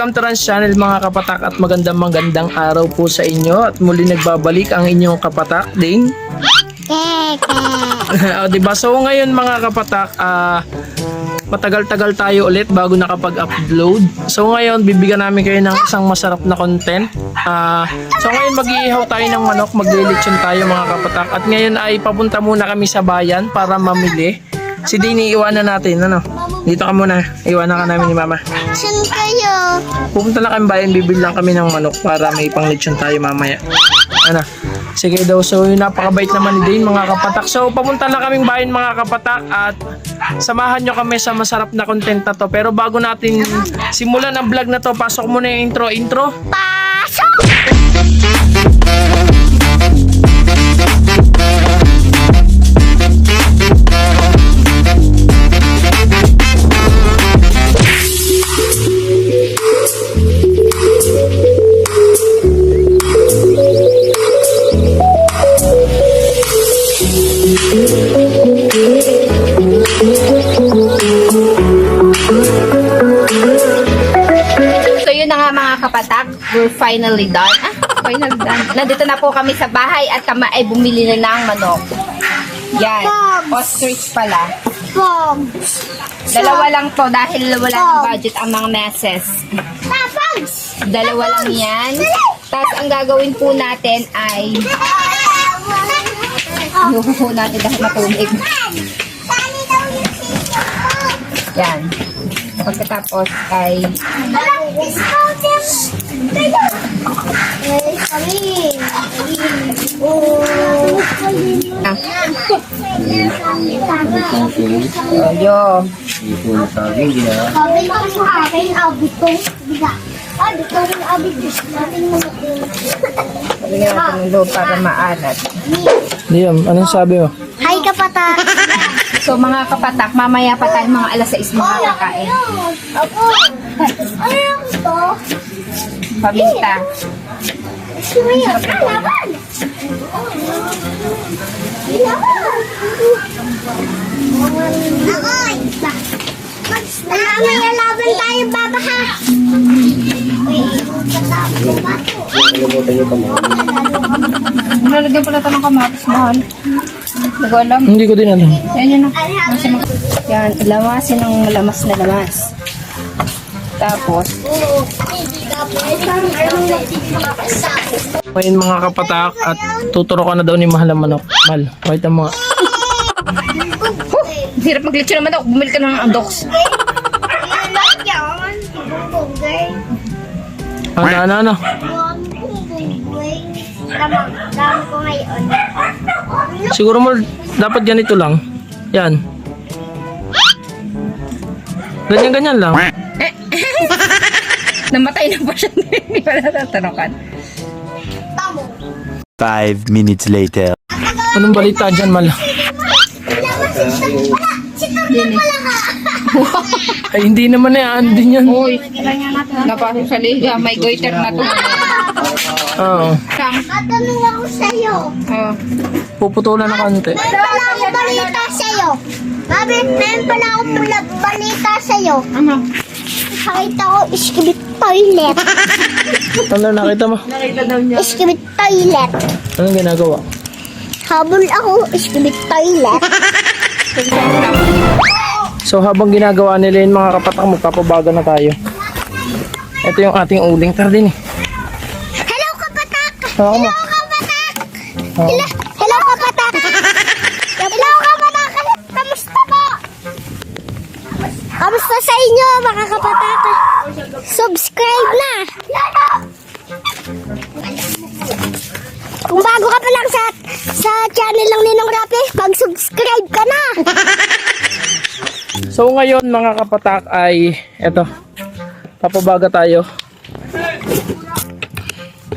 Welcome to Rans Channel mga kapatak at magandang magandang araw po sa inyo at muli nagbabalik ang inyong kapatak ding. o diba? So ngayon mga kapatak, ah matagal-tagal tayo ulit bago nakapag-upload. So ngayon bibigyan namin kayo ng isang masarap na content. Ah, so ngayon mag-iihaw tayo ng manok, maglilitsyon tayo mga kapatak. At ngayon ay papunta muna kami sa bayan para mamili. Si Dini, iwanan natin, ano? Dito ka muna, iwanan ka namin ni Mama. Saan kayo? Pupunta lang kami bayan, bibili lang kami ng manok para may panglitsyon tayo mamaya. Ano? Sige daw, so yung napakabait naman ni Dane mga kapatak. So papunta lang kaming bayan mga kapatak at samahan nyo kami sa masarap na content na to. Pero bago natin simulan ang vlog na to, pasok muna yung intro. Intro? Pasok! Kapatak, we're finally done. Ah, finally done. Nandito na po kami sa bahay at kami ay bumili na ng manok. Yan, ostrich pala. Pog! Dalawa lang to dahil wala ng budget ang mga meses. Tapags! Dalawa lang yan. Tapos ang gagawin po natin ay Ihuhu natin dahil matubig. Yan. Pagkatapos ay Eh, kami. Oh. ah, Sabi yo. ko sa akin, abot ko. Biga. Dito rin abot ko. Natin mo Lagyan natin ng loob para maalat. Liam, anong sabi mo? Hi, kapata. So mga kapatak, mamaya pa tayo mga alas 6 mga kakain. Ako. Ano lang ito? Paminta. Sumiya. Laban! Akoy! Mamaya laban tayo, baba ha! Nalagyan pala ito ng kamatis, mahal. Hindi ko alam. Hindi ko din alam. Yan yun. Yan, lamasin ng lamas na lamas. Tapos, Ngayon mga kapatak at tuturo ko na daw ni Mahal ang manok. Mahal, wait ang mga... hirap maglitsyo naman ako. Bumili ka ng andoks. Ano, ano, ano? Ngayon. Siguro mo dapat ganito lang. Yan. Ganyan-ganyan lang. Namatay na pa siya. Hindi pa natatanukan. Tamo. Five minutes later. Anong balita dyan, Mal? Ay, hindi naman eh. Ano din yan? Uy, napasok sa liga. May goiter na to. Oo. Sam. Tatanong ako sa'yo. Oh. Puputulan na konti. Meron pala akong balita sa'yo. Sabi, meron pala akong pula- balita sa'yo. Ano? Nakita ko, iskibit toilet. Ano nakita mo? Iskibit toilet. Anong ginagawa? Habol ako, iskibit toilet. So habang ginagawa nila yun mga kapatak, magpapabaga na tayo. Ito yung ating uling. Tara din eh. Hello, kapatak! Hello, kapatak! Hello, hello kapatak! Hello, kapatak! Kamusta po? Kamusta sa inyo, mga kapatak? Subscribe na! Kung bago ka pa lang sa, sa channel lang ni Nong Rapi, mag-subscribe ka na! So ngayon mga kapatak ay eto. Papabaga tayo.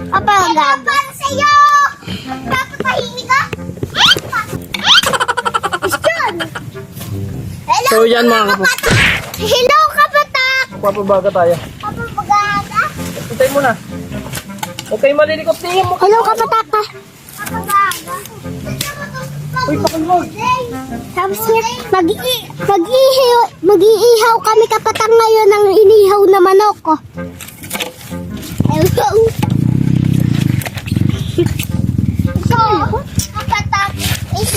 Papa, Papa, sa'yo! Ka? Hello, So yan mga kapatak. Hello, kapatak! Magpapabaga tayo. Papabaga? Itay mo na. Huwag kayong malilikot. Tingin mo. Hello, kapatata. Papabaga? Uy, pakulog. Tapos niya, mag mag-iihaw, mag kami kapatang ngayon ng inihaw na manok oh. ko. Hello. So, kapatang, eh,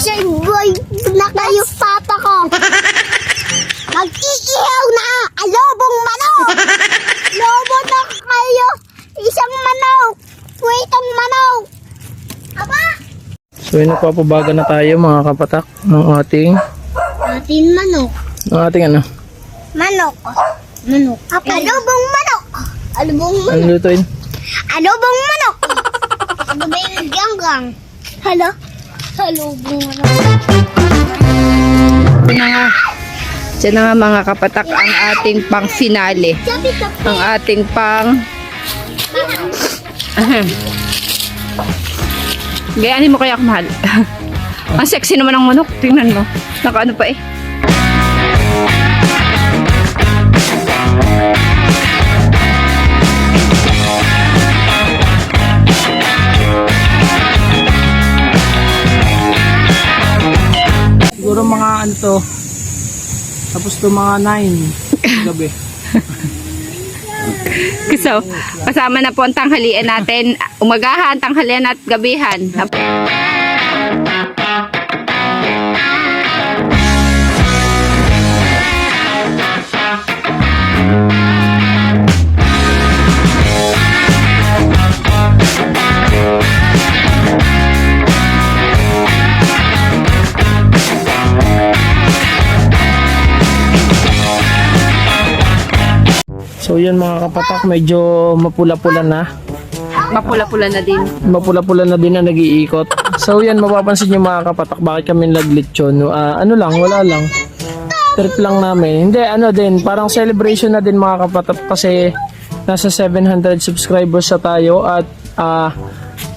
siya boy na kayo papa ko. yun nagpapabaga na tayo mga kapatak ng ating Atin manok. ng ating ano. Manok. Manok. Alubong manok. Alubong manok. Ano lutuin? Alubong manok. Alubong ganggang. Hello? Alubong manok. Ito na nga. Ito na nga mga kapatak ang ating pang finale. Ang ating pang... Ahem. Gayanin mo kaya mahal. ang sexy naman ng manok. Tingnan mo. Naka ano pa eh. Siguro mga ano to. Tapos to mga 9 gabi. So, kasama na po ang tanghalian natin. Umagahan, tanghalian at gabihan. So yun mga kapatak, medyo mapula-pula na. Mapula-pula na din. Mapula-pula na din na nag-iikot. So yan, mapapansin nyo mga kapatak, bakit kami naglitsyon? Ah, ano lang, wala lang. Trip lang namin. Hindi, ano din, parang celebration na din mga kapatak kasi nasa 700 subscribers sa tayo at ah,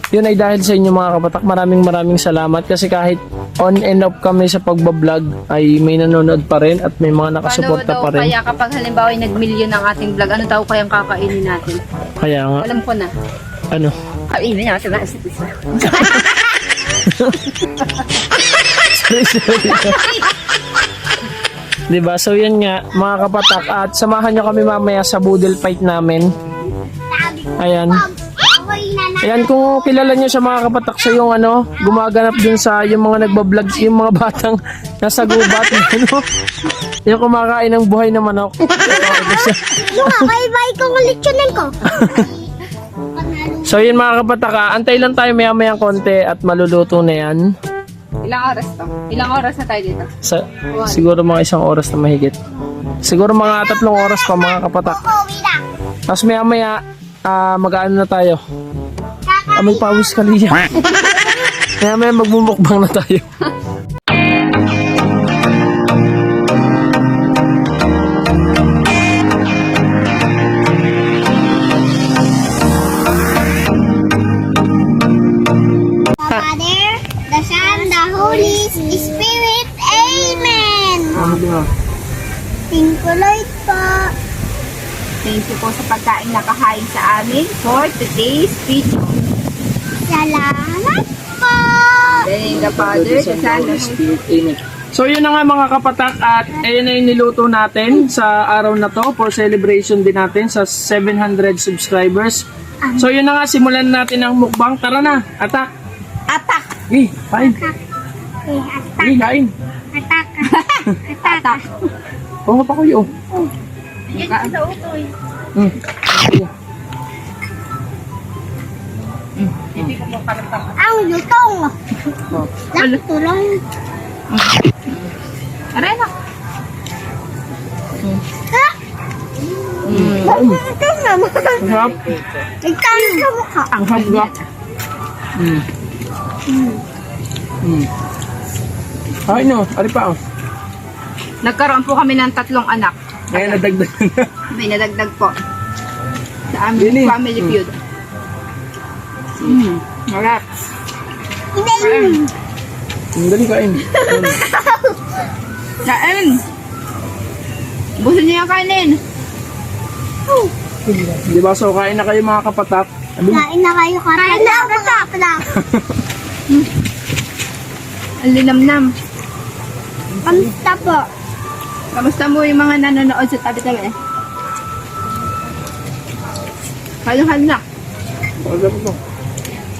yun ay dahil sa inyo mga kapatak. Maraming maraming salamat kasi kahit on and off kami sa pagbablog ay may nanonood pa rin at may mga nakasuporta pa rin. kaya kapag halimbawa ay nag-million ang ating vlog, ano daw kayang kakainin natin? Kaya nga, Alam ko na. ano, Kainin natin na isa Diba? So yan nga, mga kapatak. At samahan nyo kami mamaya sa boodle fight namin. Ayan. Ayan, kung kilala nyo sa mga kapatak sa yung ano, gumaganap dun sa yung mga nagbablog, yung mga batang nasa gubat, ano, yung kumakain ng buhay na manok. Ano nga, bye-bye kong litsunin ko. So yun mga kapatak, ah, antay lang tayo maya mayang konti at maluluto na yan. Ilang oras to? Ilang oras na tayo dito? Sa, siguro mga isang oras na mahigit. Siguro mga tatlong oras pa mga kapatak. Tapos maya maya, ah, mag-ano na tayo. Ah, may pawis ka liya. Maya maya magmumukbang na tayo. Father, the Son, the Holy Spirit. Amen. Thank you, Lord po. Thank you po sa pagkain nakahain sa amin for today's video. Salamat po. Thank the Father, the Son, the Holy So yun na nga mga kapatak at ayun na yung niluto natin sa araw na to for celebration din natin sa 700 subscribers. So yun na nga, simulan natin ang mukbang. Tara na, atak! Atak! Eh, kain! Eh, atak, Eh, kain! atak, atak. Oo, pa kayo. Hmm. Ang lutong. Tulong. Aray na! Ha? Ito naman. Ang harap. Nagkano sa mukha. Ang harap ga. Hmm. Hmm. Kain nyo, ari pa oh. Nagkaroon po kami ng tatlong anak. Ngayon nadagdag na. May nadagdag po. Sa aming Bili. family feud. Mm. Harap. Hindi. Ang dali kain. Kain! Gusto niyo yung kainin? Di ba? So, kain na kayo mga kapatak. Ano? Kain na kayo ka. Kain na ako ka. Ang linamnam. Kamusta po? Kamusta mo yung mga nanonood sa tabi-tabi? Halo-halo na. Gampot.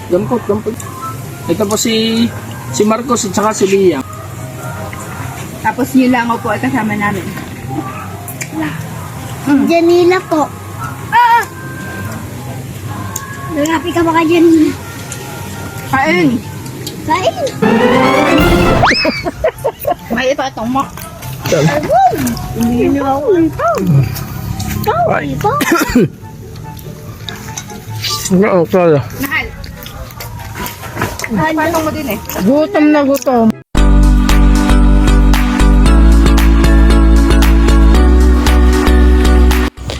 Gampot, gampot. Ito po si si Marcos at saka si Lia. Tapos yung langaw po ay kasama namin. Janila po. Ah! Lalapi ka ba ka Janila? Kain! Kain. May pa itong mo. Hindi niyo ako ito. Ay. Ito. Oo, tala. Nahal. Patong mo din eh. Gutom na gutom.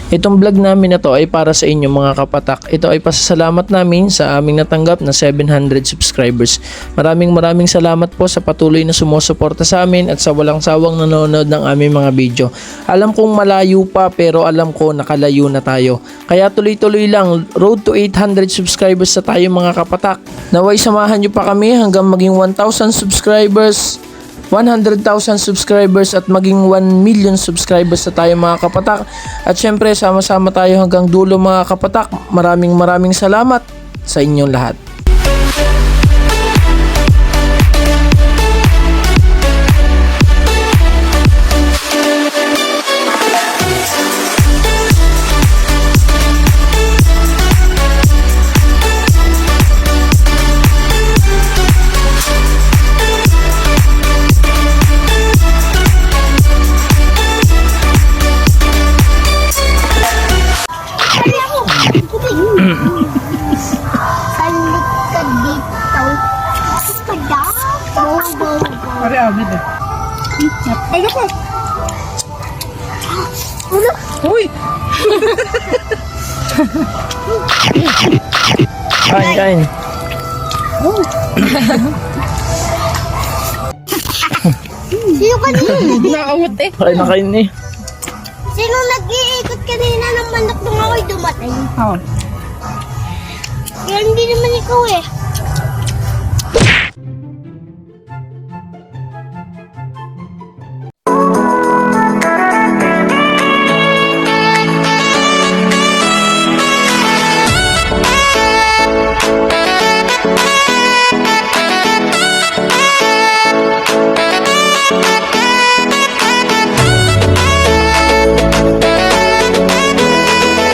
Itong vlog namin na to ay para sa inyo mga kapatak. Ito ay pasasalamat namin sa aming natanggap na 700 subscribers. Maraming maraming salamat po sa patuloy na sumusuporta sa amin at sa walang sawang nanonood ng aming mga video. Alam kong malayo pa pero alam ko nakalayo na tayo. Kaya tuloy-tuloy lang, road to 800 subscribers sa tayo mga kapatak. Naway samahan nyo pa kami hanggang maging 1,000 subscribers. 100,000 subscribers at maging 1 million subscribers na tayo mga kapatak. At syempre sama-sama tayo hanggang dulo mga kapatak. Maraming maraming salamat sa inyong lahat. Uy! kain, kain. Sino kanina? Nakamot eh. Kain na kain eh. Sino nag-iikot kanina ng manok nung ako'y dumating? Oo. Kaya hindi naman ikaw eh.